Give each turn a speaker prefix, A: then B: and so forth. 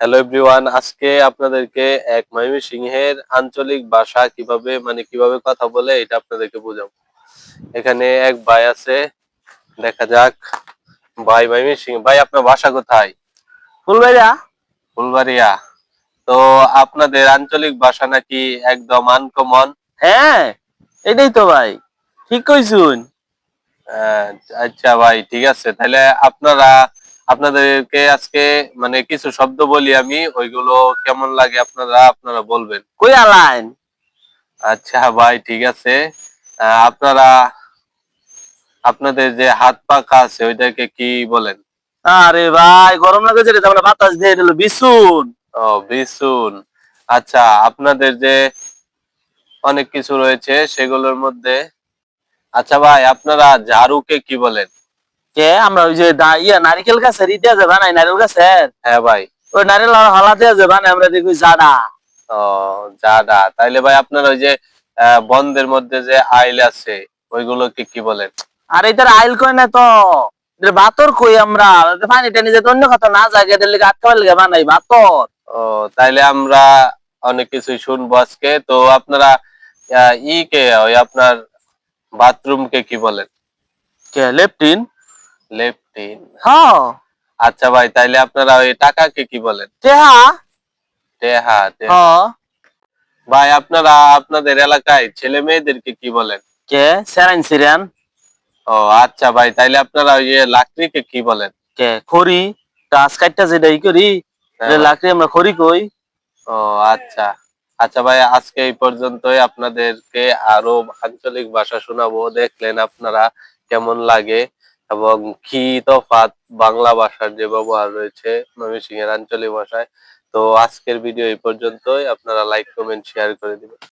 A: Hello everyone আজকে আপনাদেরকে এক ময়মনসিংহের আঞ্চলিক ভাষা কীভাবে মানে কীভাবে কথা বলে এটা আপনাদেরকে বোঝাবো। এখানে এক ভাই আছে দেখা যাক। ভাই ময়মনসিংহ ভাই আপনার ভাষা কোথায়?
B: ফুলবাড়িয়া।
A: ফুলবাড়িয়া। তো আপনাদের আঞ্চলিক ভাষা নাকি একদম আনকমন
B: হ্যাঁ এটাই তো ভাই ঠিক কইছুন।
A: আচ্ছা ভাই ঠিক আছে। তাহলে আপনারা আপনাদেরকে আজকে মানে কিছু শব্দ বলি আমি ওইগুলো কেমন লাগে আপনারা আপনারা বলবেন।
B: কই আলাইন?
A: আচ্ছা ভাই ঠিক আছে। আপনারা আপনাদের যে হাত পাখা আছে ওইটাকে কি বলেন?
B: আরে ভাই গরম লাগে যে তাহলে বাতাস দিয়ে দিল বিশুন
A: ও বিশুন আচ্ছা আপনাদের যে অনেক কিছু রয়েছে সেগুলোর মধ্যে। আচ্ছা ভাই আপনারা ঝাড়ুকে কি বলেন?
B: কে? আমরা ওই যে ইয়া নারিকেল গাছের ইতিয়া যে বানাই নারিকেল গাছের?
A: হ্যাঁ ভাই।
B: ওই নারিকেল হলা দিয়ে যে বানাই আমরা দেখি জাডা
A: ও জাডা তাইলে ভাই আপনার ওই যে বন্ধের মধ্যে যে আইল আছে ওইগুলোকে কি বলেন
B: আর এটার আইল কই না তো? বাতর কই আমরা? পানি টানি যে অন্য কথা না যায় এটার লিগে আটকাবার লিগে বানাই বাতর।
A: ও তাইলে আমরা অনেক কিছুই শুনব আজকে। তো আপনারা ই কে ওই আপনার বাথরুম কে কি বলেন?
B: কে? লেপটিন?
A: লেফটিন
B: হ্যাঁ।
A: আচ্ছা ভাই তাইলে আপনারা ওই টাকাকে কি বলেন? টেহা। টেহা।
B: হ্যাঁ।
A: ভাই আপনারা আপনাদের এলাকায় ছেলে মেয়েদেরকে কি বলেন?
B: কে? সেরাইন সিরিয়ান।
A: ও আচ্ছা ভাই তাইলে আপনারা ওই লাকড়িকে কি বলেন?
B: কে? খড়ি। গাছ কাটটা যেটা ই করি
A: হ্যাঁ,
B: লাকড়ি আমরা খড়ি কই।
A: ও আচ্ছা। আচ্ছা ভাই আজকে এই পর্যন্তই। আপনাদেরকে আরও আঞ্চলিক ভাষা শোনাবো। দেখলেন আপনারা কেমন লাগে। এবং কি তফাৎ বাংলা ভাষার যে ব্যবহার রয়েছে ময়মনসিংহের আঞ্চলিক ভাষায়। তো আজকের ভিডিও এই পর্যন্তই। আপনারা লাইক কমেন্ট শেয়ার করে দিবেন।